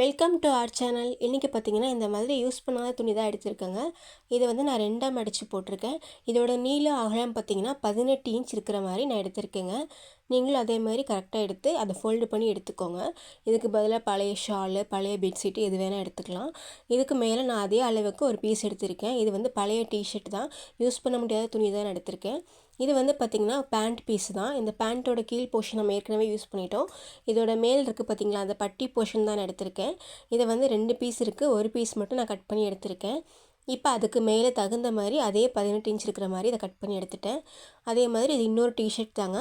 Welcome to R channel இன்றைக்கி பார்த்தீங்கன்னா இந்த மாதிரி யூஸ் பண்ணாத துணி தான் எடுத்திருக்கேங்க. இதை வந்து நான் ரெண்டாக மடித்து போட்டிருக்கேன். இதோட நீள அகலம் பார்த்தீங்கன்னா பதினெட்டு இன்ச் இருக்கிற மாதிரி நான் எடுத்திருக்கேங்க. நீங்களும் அதே மாதிரி கரெக்டாக எடுத்து அதை ஃபோல்டு பண்ணி எடுத்துக்கோங்க. இதுக்கு பதிலாக பழைய ஷாலு பழைய பெட்ஷீட்டு எது வேணால் எடுத்துக்கலாம். இதுக்கு மேலே நான் அதே அளவுக்கு ஒரு பீஸ் எடுத்திருக்கேன். இது வந்து பழைய டிஷர்ட் தான். யூஸ் பண்ண முடியாத துணி தான் நான் எடுத்திருக்கேன். இது வந்து பார்த்திங்கன்னா பேண்ட் பீஸ் தான். இந்த பேண்ட்டோட கீழ் போர்ஷன் நம்ம ஏற்கனவே யூஸ் பண்ணிட்டோம். இதோட மேல் இருக்குது பார்த்திங்களா அந்த பட்டி போர்ஷன் தான் நான் எடுத்திருக்கேன். இதை வந்து ரெண்டு பீஸ் இருக்குது ஒரு பீஸ் மட்டும் நான் கட் பண்ணி எடுத்திருக்கேன். இப்போ அதுக்கு மேலே தகுந்த மாதிரி அதே பதினெட்டு இன்ச் இருக்கிற மாதிரி இதை கட் பண்ணி எடுத்துட்டேன். அதே மாதிரி இது இன்னொரு டிஷர்ட் தாங்க.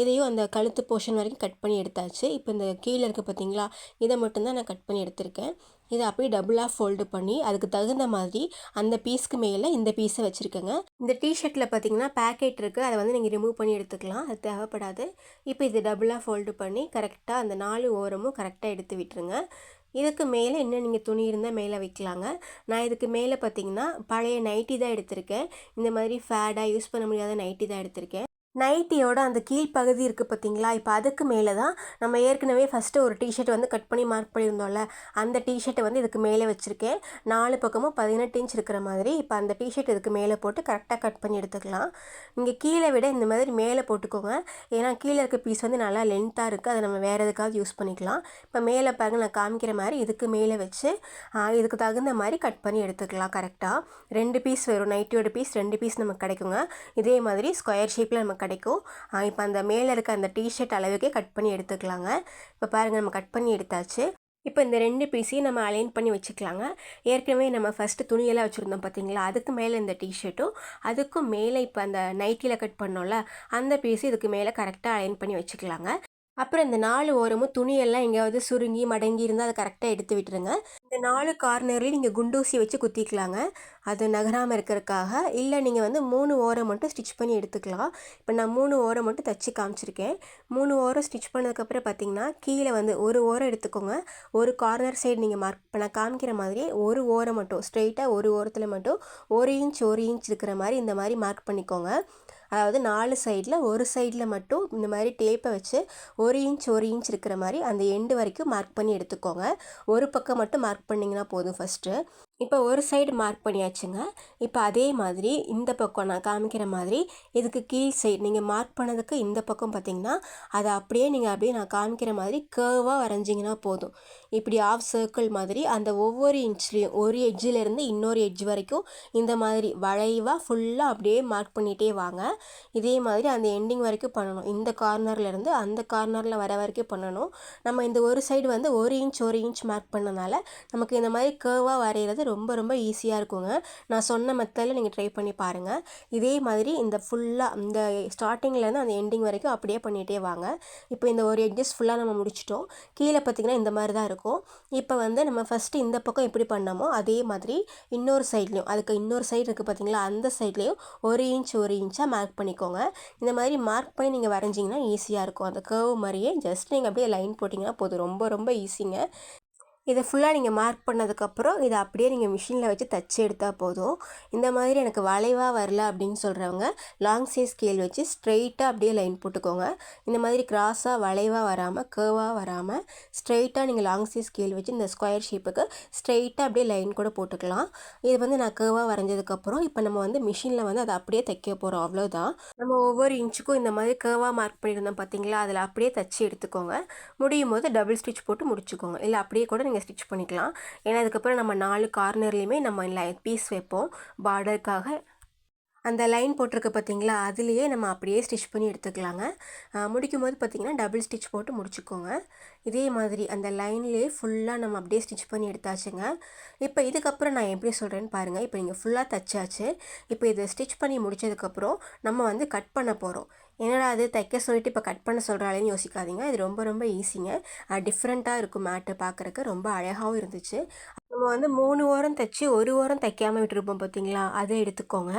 இதையும் அந்த கழுத்து போர்ஷன் வரைக்கும் கட் பண்ணி எடுத்தாச்சு. இப்போ இந்த கீழே இருக்குது பார்த்தீங்களா இதை மட்டும்தான் நான் கட் பண்ணி எடுத்திருக்கேன். இதை அப்படியே டபுளாக ஃபோல்டு பண்ணி அதுக்கு தகுந்த மாதிரி அந்த பீஸ்க்கு மேலே இந்த பீஸை வச்சுருக்கேங்க. இந்த டிஷர்ட்டில் பார்த்தீங்கன்னா பேக்கெட் இருக்குது அதை வந்து நீங்கள் ரிமூவ் பண்ணி எடுத்துக்கலாம். அது தேவைப்படாது. இப்போ இது டபுளாக ஃபோல்டு பண்ணி கரெக்டாக அந்த நாலு ஓரமும் கரெக்டாக எடுத்து விட்டுருங்க. இதுக்கு மேலே இன்னும் நீங்கள் துணி இருந்தால் மேலே வைக்கலாங்க. நான் இதுக்கு மேலே பார்த்தீங்கன்னா பழைய நைட்டி தான் எடுத்திருக்கேன். இந்த மாதிரி ஃபேடாக யூஸ் பண்ண முடியாத நைட்டி தான் எடுத்திருக்கேன். நைட்டியோட அந்த கீழ்ப்பகுதி இருக்குது பார்த்தீங்களா? இப்போ அதுக்கு மேலே தான் நம்ம ஏற்கனவே ஃபஸ்ட்டு ஒரு டிஷர்ட் வந்து கட் பண்ணி மார்க் பண்ணியிருந்தோம்ல. அந்த டிஷர்ட்டை வந்து இதுக்கு மேலே வச்சுருக்கேன். நாலு பக்கமும் பதினெட்டு இன்ச் இருக்கிற மாதிரி இப்போ அந்த டிஷர்ட் இதுக்கு மேலே போட்டு கரெக்டாக கட் பண்ணி எடுத்துக்கலாம். நீங்கள் கீழே விட இந்த மாதிரி மேலே போட்டுக்கோங்க. ஏன்னா கீழே இருக்க பீஸ் வந்து நல்லா லென்த்தாக இருக்குது அதை நம்ம வேறு எதுக்காவது யூஸ் பண்ணிக்கலாம். இப்போ மேலே பாருங்க நான் காமிக்கிற மாதிரி இதுக்கு மேலே வச்சு இதுக்கு தகுந்த மாதிரி கட் பண்ணி எடுத்துக்கலாம் கரெக்டாக ரெண்டு பீஸ் வரும். நைட்டியோட பீஸ் ரெண்டு பீஸ் நமக்கு கிடைக்குங்க. இதே மாதிரி ஸ்கொயர் ஷேப்பில் நமக்கு கிடைக்கும். இப்போ அந்த மேலே இருக்க அந்த டிஷர்ட் அளவுக்கே கட் பண்ணி எடுத்துக்கலாங்க. இப்போ பாருங்கள் நம்ம கட் பண்ணி எடுத்தாச்சு. இப்போ இந்த ரெண்டு பீஸையும் நம்ம அலைன் பண்ணி வச்சுக்கலாங்க. ஏற்கனவே நம்ம ஃபஸ்ட்டு துணியெல்லாம் வச்சுருந்தோம் பார்த்தீங்களா அதுக்கு மேலே இந்த டிஷர்ட்டும் அதுக்கும் மேலே இப்போ அந்த நைட்டியில் கட் பண்ணோம்ல அந்த பீஸும் இதுக்கு மேலே கரெக்டாக அலைன் பண்ணி வச்சுக்கலாங்க. அப்புறம் இந்த நாலு ஓரமும் துணியெல்லாம் எங்கேயாவது சுருங்கி மடங்கி இருந்தால் அதை கரெக்டாக எடுத்து விட்டுருங்க. இந்த நாலு கார்னர்லேயும் நீங்கள் குண்டூசி வச்சு குத்திக்கலாங்க. அது நகராமல் இருக்கிறதுக்காக. இல்லை நீங்கள் வந்து மூணு ஓரம் மட்டும் ஸ்டிச் பண்ணி எடுத்துக்கலாம். இப்போ நான் மூணு ஓரம் மட்டும் தைச்சி காமிச்சிருக்கேன். மூணு ஓரம் ஸ்டிச் பண்ணதுக்கப்புறம் பார்த்தீங்கன்னா கீழே வந்து ஒரு ஓரம் எடுத்துக்கோங்க. ஒரு கார்னர் சைடு நீங்கள் மார்க் இப்போ நான் காமிக்கிற மாதிரி ஒரு ஓரம் மட்டும் ஸ்ட்ரெயிட்டாக ஒரு ஓரத்தில் மட்டும் ஒரு இன்ச் ஒரு இன்ச் இருக்கிற மாதிரி இந்த மாதிரி மார்க் பண்ணிக்கோங்க. அதாவது நாலு சைடில் ஒரு சைடில் மட்டும் இந்த மாதிரி டேப்பை வச்சு ஒரு இன்ச் ஒரு இன்ச் இருக்கிற மாதிரி அந்த எண்டு வரைக்கும் மார்க் பண்ணி எடுத்துக்கோங்க. ஒரு பக்கம் மட்டும் மார்க் பண்ணிங்கன்னா போதும் ஃபஸ்ட்டு இப்போ ஒரு சைடு மார்க் பண்ணியாச்சுங்க. இப்போ அதே மாதிரி இந்த பக்கம் நான் காமிக்கிற மாதிரி இதுக்கு கீழ் சைடு நீங்கள் மார்க் பண்ணதுக்கு இந்த பக்கம் பார்த்தீங்கன்னா அதை அப்படியே நீங்கள் அப்படியே நான் காமிக்கிற மாதிரி கேர்வாக வரைஞ்சிங்கன்னா போதும். இப்படி ஆஃப் சர்க்கிள் மாதிரி அந்த ஒவ்வொரு இன்ச்லேயும் ஒரு எட்ஜிலேருந்து இன்னொரு எட்ஜ் வரைக்கும் இந்த மாதிரி வளைவாக ஃபுல்லாக அப்படியே மார்க் பண்ணிகிட்டே வாங்க. இதே மாதிரி அந்த எண்டிங் வரைக்கும் பண்ணணும். இந்த கார்னர்லேருந்து அந்த கார்னரில் வர வரைக்கும் பண்ணணும். நம்ம இந்த ஒரு சைடு வந்து ஒரு இன்ச் ஒரு இன்ச் மார்க் பண்ணனால நமக்கு இந்த மாதிரி கேர்வாக வரைகிறது ரொம்ப ரொம்ப ஈஸியாக இருக்குங்க. நான் சொன்ன மெத்தடில் நீங்கள் ட்ரை பண்ணி பாருங்கள் இதே மாதிரி இந்த ஃபுல்லாக இந்த ஸ்டார்டிங்லேருந்து அந்த எண்டிங் வரைக்கும் அப்படியே பண்ணிகிட்டே வாங்க. இப்போ இந்த ஒரு எட்ஜஸ் ஃபுல்லாக நம்ம முடிச்சிட்டோம். கீழே பார்த்திங்கன்னா இந்த மாதிரி தான் இருக்கும். இப்போ வந்து நம்ம ஃபஸ்ட்டு இந்த பக்கம் எப்படி பண்ணோமோ அதே மாதிரி இன்னொரு சைட்லேயும் அதுக்கு இன்னொரு சைடு இருக்குது பார்த்திங்களா அந்த சைட்லேயும் ஒரு இன்ச் ஒரு இன்ச்சாக மார்க் பண்ணிக்கோங்க. இந்த மாதிரி மார்க் பண்ணி நீங்கள் வரைஞ்சிங்கன்னா ஈஸியாக இருக்கும். அந்த கர்வ் மாதிரியே ஜஸ்ட் நீங்கள் அப்படியே லைன் போட்டிங்கன்னா போதும். ரொம்ப ரொம்ப ஈஸிங்க இதை ஃபுல்லாக நீங்கள் மார்க் பண்ணதுக்கப்புறம் இதை அப்படியே நீங்கள் மிஷினில் வச்சு தச்சு எடுத்தால் போதும். இந்த மாதிரி எனக்கு வளைவாக வரல அப்படின்னு சொல்கிறவங்க லாங் சைஸ் ஸ்கேல் வச்சு ஸ்ட்ரெயிட்டாக அப்படியே லைன் போட்டுக்கோங்க. இந்த மாதிரி கிராஸாக வளைவாக வராமல் கேர்வாக வராமல் ஸ்ட்ரெயிட்டாக நீங்கள் லாங் சைஸ் ஸ்கேல் வச்சு இந்த ஸ்கொயர் ஷேப்புக்கு ஸ்ட்ரெயிட்டாக அப்படியே லைன் கூட போட்டுக்கலாம். இது வந்து நான் கேர்வாக வரைஞ்சதுக்கப்புறம் இப்போ நம்ம வந்து மிஷினில் வந்து அதை அப்படியே தைக்க போகிறோம் அவ்வளோதான் நம்ம ஒவ்வொரு இன்ச்சுக்கும் இந்த மாதிரி கேர்வாக மார்க் பண்ணியிருந்தோம் பார்த்தீங்களா? அதில் அப்படியே தச்சு எடுத்துக்கோங்க. முடியும் போது டபுள் ஸ்டிச் போட்டு முடிச்சுக்கோங்க. இல்லை அப்படியே கூட நீங்கள் ஸ்டிச் பண்ணிக்கலாம். ஏன்னா அதுக்கப்புறம் நம்ம நாலு கார்னர்லேயுமே நம்ம லை பீஸ் வைப்போம். பார்டருக்காக அந்த லைன் போட்டிருக்கு பார்த்தீங்களா அதுலேயே நம்ம அப்படியே ஸ்டிச் பண்ணி எடுத்துக்கலாங்க. முடிக்கும் போது பார்த்திங்கன்னா டபுள் ஸ்டிச் போட்டு முடிச்சுக்கோங்க. இதே மாதிரி அந்த லைன்லேயே ஃபுல்லாக நம்ம அப்படியே ஸ்டிச் பண்ணி எடுத்தாச்சுங்க. இப்போ இதுக்கப்புறம் நான் எப்படி சொல்கிறேன்னு பாருங்கள் இப்போ நீங்கள் ஃபுல்லாக தைச்சாச்சு. இப்போ இதை ஸ்டிச் பண்ணி முடித்ததுக்கப்புறம் நம்ம வந்து கட் பண்ண போகிறோம் என்னடா அது தைக்க சொல்லிட்டு இப்போ கட் பண்ண சொல்கிறாளேன்னு யோசிக்காதீங்க. இது ரொம்ப ரொம்ப ஈஸிங்க டிஃப்ரெண்ட்டாக இருக்கும் மேட்டு பார்க்குறக்கு ரொம்ப அழகாகவும் இருந்துச்சு. நம்ம வந்து மூணு ஓரம் தைச்சி ஒரு ஓரம் தைக்காமல் விட்டுருப்போம் பார்த்தீங்களா அதை எடுத்துக்கோங்க.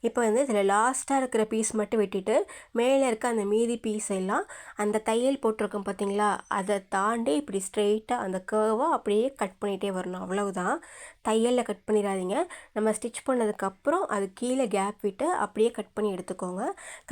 இப்போ வந்து இதில் லாஸ்ட்டாக இருக்கிற பீஸ் மட்டும் விட்டுட்டு மேலே இருக்க அந்த மீதி பீஸ் எல்லாம் அந்த தையல் போட்டிருக்கோம் பார்த்தீங்களா அதை தாண்டி இப்படி ஸ்ட்ரெயிட்டாக அந்த கேர்வாக அப்படியே கட் பண்ணிகிட்டே வரணும். அவ்வளவுதான். தையலில் கட் பண்ணிடாதீங்க. நம்ம ஸ்டிச் பண்ணதுக்கப்புறம் அது கீழே கேப் விட்டு அப்படியே கட் பண்ணி எடுத்துக்கோங்க.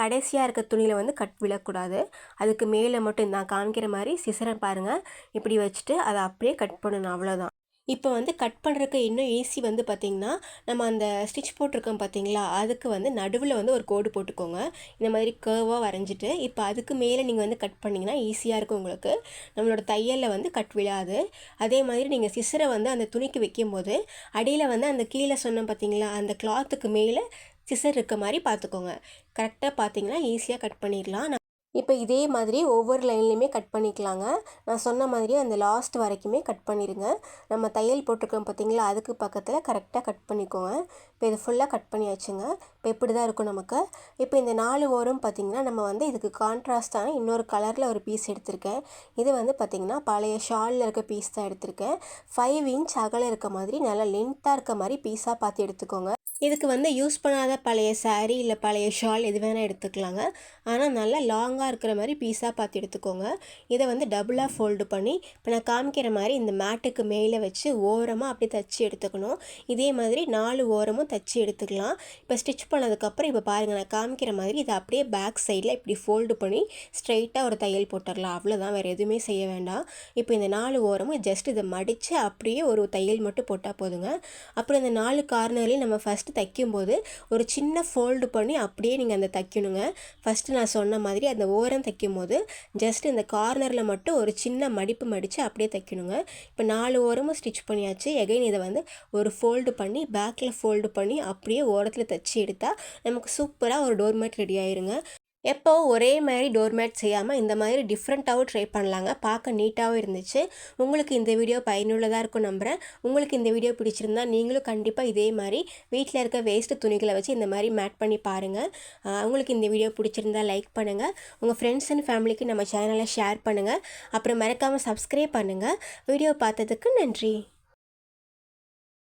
கடைசியாக இருக்க துணியில் வந்து கட் விழக்கூடாது. அதுக்கு மேலே மட்டும் நான் காமிக்கிற மாதிரி சிசரை பாருங்கள் இப்படி வச்சுட்டு அதை அப்படியே கட் பண்ணணும். அவ்வளோதான் இப்போ வந்து கட் பண்ணுறதுக்கு இன்னும் ஈஸி வந்து பார்த்திங்கன்னா நம்ம அந்த ஸ்டிச் போட்டிருக்கோம் பார்த்தீங்களா? அதுக்கு வந்து நடுவில் வந்து ஒரு கோடு போட்டுக்கோங்க. இந்த மாதிரி கேர்வாக வரைஞ்சிட்டு இப்போ அதுக்கு மேலே நீங்கள் வந்து கட் பண்ணிங்கன்னா ஈஸியாக இருக்கும் உங்களுக்கு. நம்மளோட தையலில் வந்து கட் விழாது. அதே மாதிரி நீங்கள் சிசரை வந்து அந்த துணிக்கு வைக்கும்போது அடியில் வந்து அந்த கீழே சொன்னோம் பார்த்தீங்களா அந்த கிளாத்துக்கு மேலே சிசர் இருக்க மாதிரி பார்த்துக்கோங்க. கரெக்டாக பார்த்தீங்கன்னா ஈஸியாக கட் பண்ணிடலாம். இப்போ இதே மாதிரி ஒவ்வொரு லைன்லையுமே கட் பண்ணிக்கலாங்க. நான் சொன்ன மாதிரி அந்த லாஸ்ட் வரைக்குமே கட் பண்ணிடுங்க நம்ம தையல் போட்டிருக்கோம் பார்த்தீங்களா? அதுக்கு பக்கத்தில் கரெக்டாக கட் பண்ணிக்கோங்க. இப்போ இது ஃபுல்லாக கட் பண்ணியாச்சுங்க. இப்போ இப்படி தான் இருக்கும் நமக்கு. இப்போ இந்த நாலு ஓரம் பார்த்திங்கன்னா நம்ம வந்து இதுக்கு கான்ட்ராஸ்டான இன்னொரு கலரில் ஒரு பீஸ் எடுத்திருக்கேன். இது வந்து பார்த்திங்கன்னா பழைய ஷாலில் இருக்க பீஸ் தான் எடுத்திருக்கேன். ஃபைவ் இன்ச் அகலம் இருக்க மாதிரி நல்லா லென்த்தாக இருக்க மாதிரி பீஸாக பார்த்து எடுத்துக்கோங்க. இதுக்கு வந்து யூஸ் பண்ணாத பழைய சாரீ இல்லை பழைய ஷால் எது வேணால் எடுத்துக்கலாங்க. ஆனால் நல்லா லாங்காக இருக்கிற மாதிரி பீஸாக பார்த்து எடுத்துக்கோங்க. இதை வந்து டபுளாக ஃபோல்டு பண்ணி இப்போ நான் காமிக்கிற மாதிரி இந்த மேட்டுக்கு மேலே வச்சு ஓரமாக அப்படியே தச்சு எடுத்துக்கணும். இதே மாதிரி நாலு ஓரமும் தச்சு எடுத்துக்கலாம். இப்போ ஸ்டிச் பண்ணதுக்கப்புறம் இப்போ பாருங்கள் நான் காமிக்கிற மாதிரி இதை அப்படியே பேக் சைடில் இப்படி ஃபோல்டு பண்ணி ஸ்ட்ரைட்டாக ஒரு தையல் போட்டுடலாம். அவ்வளோதான் வேறு எதுவுமே செய்ய வேண்டாம். இப்போ இந்த நாலு ஓரமும் ஜஸ்ட் இதை மடித்து அப்படியே ஒரு தையல் மட்டும் போட்டால் போதுங்க. அப்புறம் இந்த நாலு கார்னர்லேயும் நம்ம ஃபஸ்ட் ஃபஸ்ட்டு தைக்கும்போது ஒரு சின்ன ஃபோல்டு பண்ணி அப்படியே நீங்கள் அந்த தைக்கணுங்க. ஃபஸ்ட்டு நான் சொன்ன மாதிரி அந்த ஓரம் தைக்கும் போது ஜஸ்ட் இந்த கார்னரில் மட்டும் ஒரு சின்ன மடிப்பு மடித்து அப்படியே தைக்கணுங்க. இப்போ நாலு ஓரமும் ஸ்டிச் பண்ணியாச்சு. எகைன் இதை வந்து ஒரு ஃபோல்டு பண்ணி பேக்கில் ஃபோல்டு பண்ணி அப்படியே ஓரத்தில் தைச்சி எடுத்தால் நமக்கு சூப்பராக ஒரு டோர்மேட் ரெடி ஆயிருங்க. எப்போ ஒரே மாதிரி டோர்மேட் செய்யாமல் இந்த மாதிரி டிஃப்ரெண்ட்டாகவும் ட்ரை பண்ணலாங்க. பார்க்க நீட்டாகவும் இருந்துச்சு. உங்களுக்கு இந்த வீடியோ பயனுள்ளதாக இருக்கும் நம்புகிறேன் உங்களுக்கு இந்த வீடியோ பிடிச்சிருந்தா நீங்களும் கண்டிப்பாக இதே மாதிரி வீட்டில் இருக்க வேஸ்ட்டு துணிகளை வச்சு இந்த மாதிரி மேட் பண்ணி பாருங்கள் உங்களுக்கு இந்த வீடியோ பிடிச்சிருந்தா லைக் பண்ணுங்கள் உங்கள் ஃப்ரெண்ட்ஸ் அண்ட் ஃபேமிலிக்கு நம்ம சேனலை ஷேர் பண்ணுங்கள் அப்புறம் மறக்காமல் சப்ஸ்கிரைப் பண்ணுங்கள் வீடியோ பார்த்ததுக்கு நன்றி.